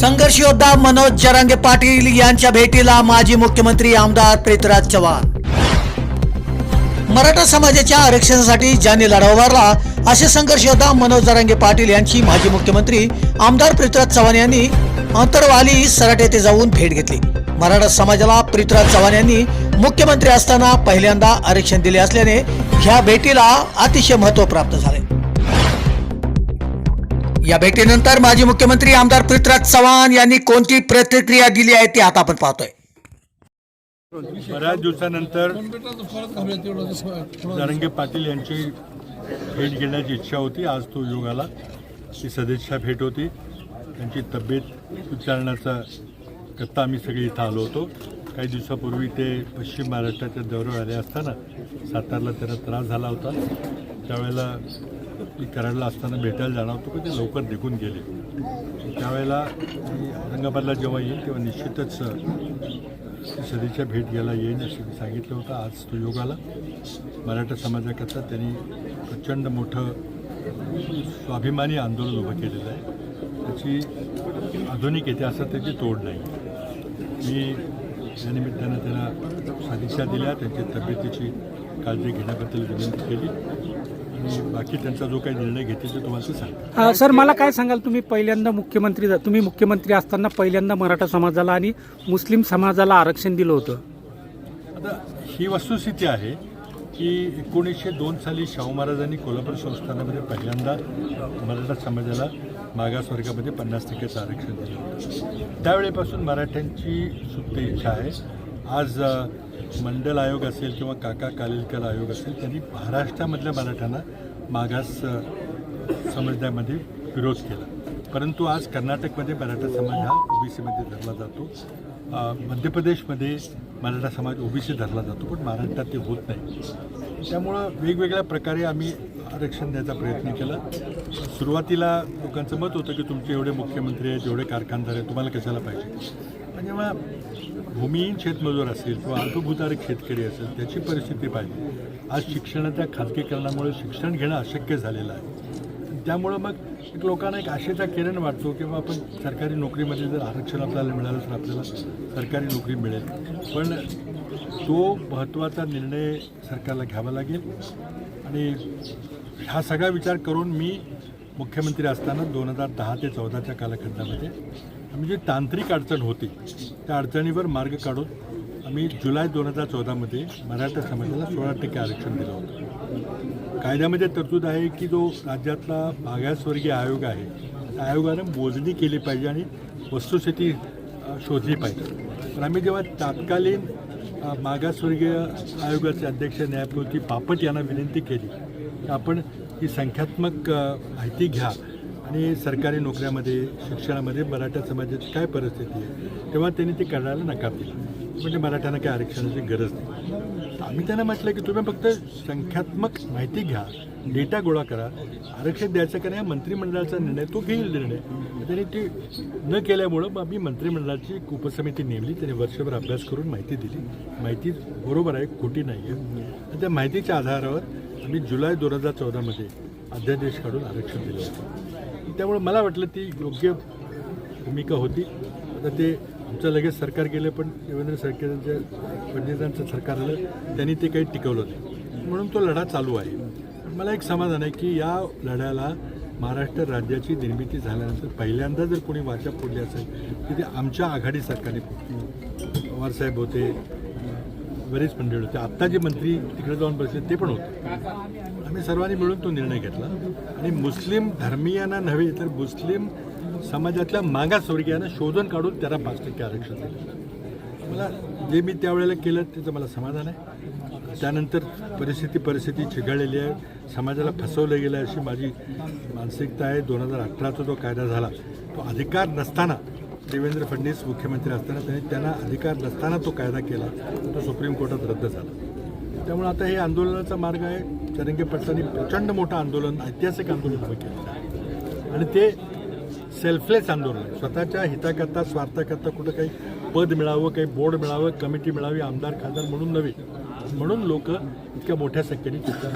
संघर्ष योद्धा मनोज जरांगे पाटील यांच्या भेटीला माजी मुख्यमंत्री आमदार पृथ्वीराज चव्हाण. मराठा समाजाच्या आरक्षणासाठी ज्यांनी लढा उभारला असे संघर्ष योद्धा मनोज जरांगे पाटील यांची माजी मुख्यमंत्री आमदार पृथ्वीराज चव्हाण यांनी अंतरवाली सराट येथे जाऊन भेट घेतली. मराठा समाजाला पृथ्वीराज चव्हाण यांनी मुख्यमंत्री असताना पहिल्यांदा आरक्षण दिले असल्याने ह्या भेटीला अतिशय महत्त्व प्राप्त झाले. या भेटीनंतर माजी मुख्यमंत्री आमदार पृथ्वीराज चव्हाण यांनी कोणती प्रतिक्रिया दिली आहे ती आता आपण पाहतोय. बऱ्याच दिवसानंतर नारंगे पाटील यांची भेट घेण्याची इच्छा होती. आज तो योग आला. ती सदिच्छा भेट होती. त्यांची तब्येत उच्चारण्याचा करता आम्ही सगळे इथं आलो होतो. काही दिवसापूर्वी ते पश्चिम महाराष्ट्राच्या दौऱ्यावर आले असताना सातारला त्यांना त्रास झाला होता. त्यावेळेला मी कराडला असताना भेटायला जाणार होतो पण ते लवकर निघून गेले. त्यावेळेला मी औरंगाबादला जेव्हा येईल तेव्हा निश्चितच सदीच्या भेट घ्यायला येईन असं मी सांगितलं होतं आज तो योग आला मराठा समाजाकरता त्यांनी प्रचंड मोठं स्वाभिमानी आंदोलन उभं केलेलं आहे. त्याची आधुनिक इतिहासात त्याची तोड नाही. मी या निमित्तानं त्यांना सदिच्छा दिल्या त्यांची तब्येतीची काळजी घेण्याबद्दल विनंती केली. बाकी त्यांचा जो काही निर्णय घेतील ते तुम्हाला ते सांगतो अ, सर मला काय सांगाल? तुम्ही पहिल्यांदा मुख्यमंत्री तुम्ही मुख्यमंत्री असताना पहिल्यांदा मराठा समाजाला आणि मुस्लिम समाजाला आरक्षण दिलं होतं. आता ही वस्तुस्थिती आहे की एकोणीसशे दोन साली शाहू महाराजांनी कोल्हापूर संस्थानामध्ये पहिल्यांदा मराठा समाजाला मागासवर्गामध्ये पन्नास टक्क्याचं आरक्षण दिलं होतं. त्यावेळेपासून मराठ्यांची सुप्त इच्छा आहे. आज अ, मंडल आयोग असेल किंवा काका कालेलकर आयोग असेल त्यांनी महाराष्ट्रामधल्या मराठ्यांना मागास समजण्यामध्ये समुदायामध्ये विरोध केला. परंतु आज कर्नाटकमध्ये मराठा समाज हा ओबीसीमध्ये धरला जातो. मध्य प्रदेशमध्ये मराठा समाज ओबीसी धरला जातो पण महाराष्ट्रात ते होत नाही. त्यामुळं वेगवेगळ्या प्रकारे आम्ही आरक्षण द्यायचा प्रयत्न केला. सुरुवातीला लोकांचं मत होतं की तुमचे एवढे मुख्यमंत्री आहेत एवढे कारखानदार आहेत तुम्हाला कशाला पाहिजे? जेव्हा भूमिहीन शेतमजूर असेल किंवा अल्पभूतारी शेतकरी असेल त्याची परिस्थिती पाहिजे आज शिक्षणाच्या खाजगीकरणामुळे शिक्षण घेणं अशक्य झालेलं आहे. त्यामुळं मग एक लोकांना एक आशेचा किरण वाटतो किंवा आपण सरकारी नोकरीमध्ये जर आरक्षण आपल्याला मिळालं तर आपल्याला सरकारी नोकरी मिळेल. पण तो महत्त्वाचा निर्णय सरकारला घ्यावा लागेल. आणि हा सगळा विचार करून मी मुख्यमंत्री असताना दोन हजार दहा ते चौदाच्या कालखंडामध्ये आम्ही जी तांत्रिक अडचण होती त्या अडचणीवर मार्ग काढून आम्ही जुलै दोन हजार चौदामध्ये मराठा समाजाला सोळा टक्के आरक्षण दिलं होतं. कायद्यामध्ये तरतूद आहे की जो राज्यातला मागासवर्गीय आयोग आहे त्या आयोगानं मोजणी केली पाहिजे आणि वस्तुस्थिती शोधली पाहिजे. पण आम्ही जेव्हा तात्कालीन मागासवर्गीय आयोगाचे अध्यक्ष न्यायमूर्ती बापट यांना विनंती केली की आपण ही संख्यात्मक माहिती घ्या. आणि सरकारी नोकऱ्यामध्ये शिक्षणामध्ये मराठा समाजाची काय परिस्थिती आहे तेव्हा त्यांनी ते करायला नकार दिला. म्हणजे मराठ्यांना काय आरक्षणाची गरज नाही. आम्ही त्यांना म्हटलं की तुम्ही फक्त संख्यात्मक माहिती घ्या डेटा गोळा करा आरक्षण द्यायचं का नाही मंत्रिमंडळाचा निर्णय तो घेईल निर्णय. त्यांनी ते न केल्यामुळं मग आम्ही मंत्रिमंडळाची एक उपसमिती नेमली त्यांनी वर्षभर अभ्यास करून माहिती दिली. माहिती बरोबर आहे खोटी नाही आहे त्या माहितीच्या आधारावर आम्ही जुलै दोन हजार चौदामध्ये अध्यादेश काढून आरक्षण दिलं होतं. त्यामुळे मला वाटलं ती योग्य भूमिका होती. आता ते आमचं लगेच सरकार गेलं पण देवेंद्र सरकारच्या फडणवीसांचं सरकार आलं त्यांनी ते काही टिकवलं नाही. म्हणून तो लढा चालू आहे. पण मला एक समाधान आहे की या लढ्याला महाराष्ट्र राज्याची निर्मिती झाल्यानंतर पहिल्यांदा जर कोणी वाचा फोडली असेल तर ते आमच्या आघाडी सरकारने पवारसाहेब होते बरेच मंडळी होते. आत्ता जे मंत्री तिकडे जाऊन बसले ते पण होते. आम्ही सर्वांनी मिळून तो निर्णय घेतला. आणि मुस्लिम धर्मीयांना नव्हे तर मुस्लिम समाजातल्या मागासवर्गीयांना शोधून काढून त्याला पाच टक्के आरक्षण दिलं. मला जे मी त्यावेळेला केलं त्याचं मला समाधान आहे. त्यानंतर परिस्थिती परिस्थिती चिघळलेली आहे. समाजाला फसवलं गेलं आहे अशी माझी मानसिकता आहे. दोन हजार अठराचा जो कायदा झाला तो अधिकार नसताना देवेंद्र फडणवीस मुख्यमंत्री असताना त्यांनी त्यांना अधिकार नसताना तो कायदा केला तो सुप्रीम कोर्टात रद्द झाला. त्यामुळे आता हे आंदोलनाचा मार्ग आहे. चरंगे पटसांनी प्रचंड मोठं आंदोलन ऐतिहासिक आंदोलन उभं केलं. आहे आणि ते सेल्फलेस आंदोलन स्वतःच्या हिताकरता स्वार्थाकरता कुठं काही पद मिळावं काही बोर्ड मिळावं कमिटी मिळावी आमदार खासदार म्हणून नव्हे. म्हणून लोक इतक्या मोठ्या संख्येने चित्त